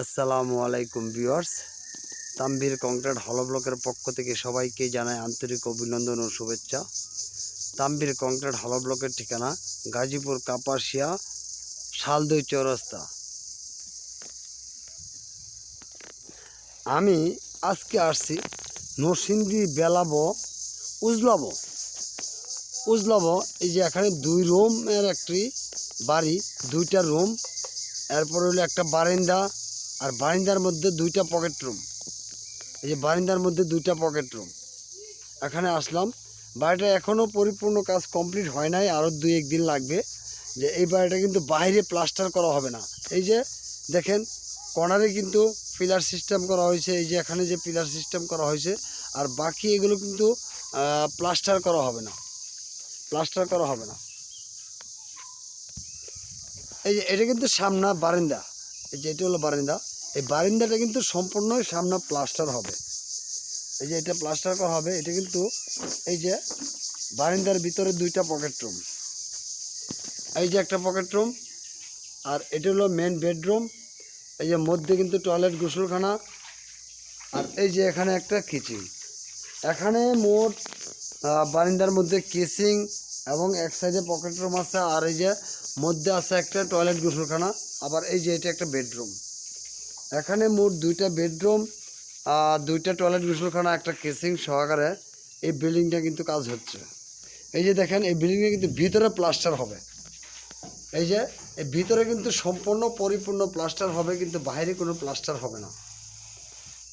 আসসালামু আলাইকুম viewers. Tambir concrete হল ব্লকের পক্ষ থেকে সবাইকে জানায় আন্তরিক অভিনন্দন ও শুভেচ্ছা। তাম্বির কংক্রিট হল ব্লকের ঠিকানা গাজীপুর কাপাসিয়া, শালদই চৌরাস্তা। আমি আজকে আসছি নরসিংদী বেলাবো, উজলাবো। উজলাবো, এই যে এখানে দুই রুমের একটি বাড়ি, দুইটা রুম। এরপর হলো একটা বারিন্দা আর বারিন্দার মধ্যে দুইটা পকেট রুম এই যে বারিন্দার মধ্যে দুইটা পকেট রুম এখানে আসলাম। বাড়িটা এখনও পরিপূর্ণ কাজ কমপ্লিট হয় নাই আরও দুই একদিন লাগবে। যে এই বাড়িটা কিন্তু বাইরে প্লাস্টার করা হবে না। এই যে দেখেন কর্নারে কিন্তু পিলার সিস্টেম করা হয়েছে। এই যে এখানে যে পিলার সিস্টেম করা হয়েছে। আর বাকি এগুলো কিন্তু প্লাস্টার করা হবে না। প্লাস্টার করা হবে না। এই যে এটা কিন্তু সামনা বারিন্দা। এই যে এটা হলো বারিন্দা। এই বারিন্দাটা কিন্তু সম্পূর্ণই সামনে প্লাস্টার হবে। এই যে এটা প্লাস্টার করা হবে, এটা কিন্তু এই যে বারিন্দার ভিতরে দুইটা পকেট রুম। এই যে একটা পকেট রুম, আর এটা হলো মেন বেডরুম এই যে মধ্যে কিন্তু টয়লেট গোসলখানা, আর এই যে এখানে একটা কিচেন এখানে মোট বারিন্দার মধ্যে কেসিং এবং এক সাইডে পকেট রুম আছে, আর এই যে মধ্যে আছে একটা টয়লেট গোসলখানা, আবার এই যে এটা একটা বেডরুম এখানে মোট দুইটা বেডরুম আর দুইটা টয়লেট গোসলখানা, একটা কেসিং সহকারে এই বিল্ডিংটা কিন্তু কাজ হচ্ছে। এই যে দেখেন, এই বিল্ডিংটা কিন্তু ভিতরে প্লাস্টার হবে। এই যে, এই ভিতরে কিন্তু সম্পূর্ণ পরিপূর্ণ প্লাস্টার হবে, কিন্তু বাইরে কোনো প্লাস্টার হবে না।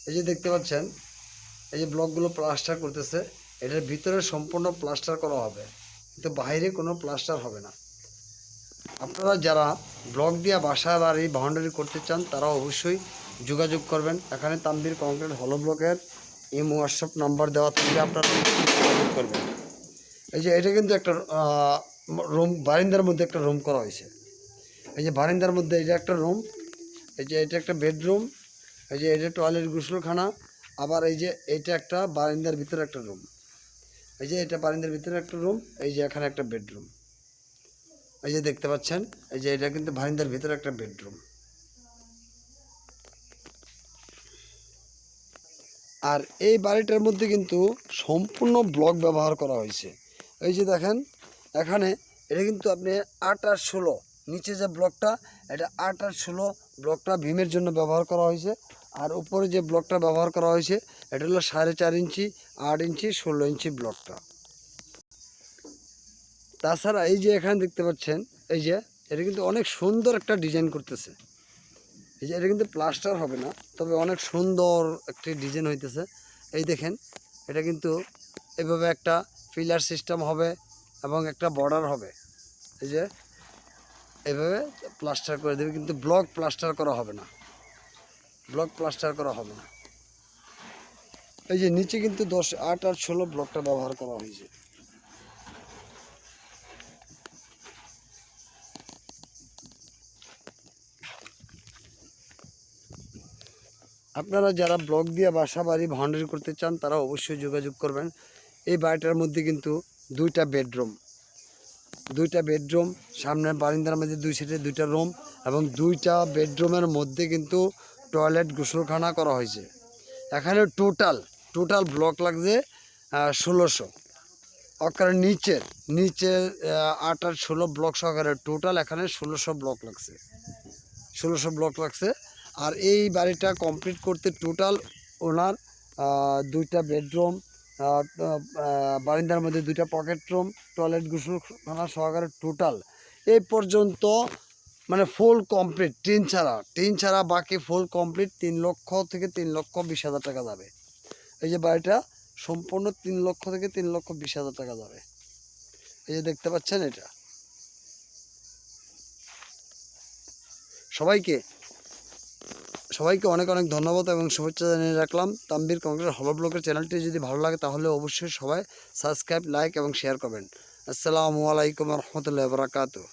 এই যে দেখতে পাচ্ছেন, এই যে ব্লকগুলো প্লাস্টার করতেছে, এটার ভিতরে সম্পূর্ণ প্লাস্টার করা হবে। কিন্তু বাইরে কোনো প্লাস্টার হবে না। আপনারা যারা ব্লক দিয়ে বাসা বাড়ি বাউন্ডারি করতে চান, তারা অবশ্যই যোগাযোগ করবেন। এখানে তাম্বির কংক্রিট হলো ব্লকের এই হোয়াটসঅ্যাপ নাম্বার দেওয়া থাকলে আপনারা যোগাযোগ করবেন। এই যে এটা কিন্তু একটা রুম বারিন্দার মধ্যে একটা রুম করা হয়েছে। এই যে বারিন্দার মধ্যে এটা একটা রুম এই যে এটা একটা বেডরুম এই যে এটা টয়লেট গোসলখানা, আবার এই যে এটা একটা বারিন্দার ভিতরে একটা রুম এই যে এটা বারিন্দার ভিতরে একটা রুম এই যে এখানে একটা বেডরুম এই যে দেখতে পাচ্ছেন, এই যে এটা কিন্তু বারিন্দার ভিতরে একটা বেডরুম আর এই বাড়িটার মধ্যে কিন্তু সম্পূর্ণ ব্লক ব্যবহার করা হয়েছে। এই যে দেখেন, এখানে এটা কিন্তু আপনি আট আর ষোলো, নিচে যে ব্লকটা এটা আট আর ষোলো ব্লকটা ভীমের জন্য ব্যবহার করা হয়েছে। আর উপরে যে ব্লকটা ব্যবহার করা হয়েছে, এটা হলো সাড়ে চার ইঞ্চি, আট ইঞ্চি, ষোলো ইঞ্চি ব্লকটা। তাছাড়া এই যে এখানে দেখতে পাচ্ছেন, এই যে এটা কিন্তু অনেক সুন্দর একটা ডিজাইন করতেছে। এই যে এটা কিন্তু প্লাস্টার হবে না, তবে অনেক সুন্দর একটি ডিজাইন হইতেছে। এই দেখেন, এটা কিন্তু এভাবে একটা পিলার সিস্টেম হবে এবং একটা বর্ডার হবে। এই যে এভাবে প্লাস্টার করে দেবে, কিন্তু ব্লক প্লাস্টার করা হবে না। ব্লক প্লাস্টার করা হবে না। এই যে নিচে কিন্তু দশ, আট আর ষোলো ব্লকটা ব্যবহার করা হয়েছে। আপনারা যারা ব্লক দিয়ে বাসা বাড়ি বাউন্ডারি করতে চান, তারা অবশ্যই যোগাযোগ করবেন। এই বাড়িটার মধ্যে কিন্তু দুইটা বেডরুম। দুইটা বেডরুম, সামনে বারিন্দার মধ্যে দুই সাইডে দুইটা রুম এবং দুইটা বেডরুমের মধ্যে কিন্তু টয়লেট গোসলখানা করা হয়েছে। এখানে টোটাল টোটাল ব্লক লাগছে ষোলোশো। অকার নিচের, নিচে আট আর ষোলো ব্লক সহকারে টোটাল এখানে ষোলোশো ব্লক লাগছে। ষোলোশো ব্লক লাগছে। আর এই বাড়িটা কমপ্লিট করতে টোটাল ওনার দুইটা বেডরুম বারিন্দার মধ্যে দুইটা পকেট রুম টয়লেট গোসলখানা সহকারে টোটাল এই পর্যন্ত মানে ফুল কমপ্লিট টিন ছাড়া টিন ছাড়া বাকি ফুল কমপ্লিট তিন লক্ষ থেকে তিন লক্ষ বিশ হাজার টাকা যাবে। এই যে বাড়িটা, সম্পূর্ণ তিন লক্ষ থেকে তিন লক্ষ বিশ হাজার টাকা যাবে। এই যে দেখতে পাচ্ছেন এটা। সবাইকে সবাইকে অনেক অনেক ধন্যবাদ এবং শুভেচ্ছা জানিয়ে রাখলাম। তাম্বির কংগ্রেস হলো ব্লকের চ্যানেলটি যদি ভালো লাগে, তাহলে অবশ্যই সবাই সাবস্ক্রাইব লাইক এবং শেয়ার করবেন। আসসালামু আলাইকুম রহমতুল্লাহ বরাকাতু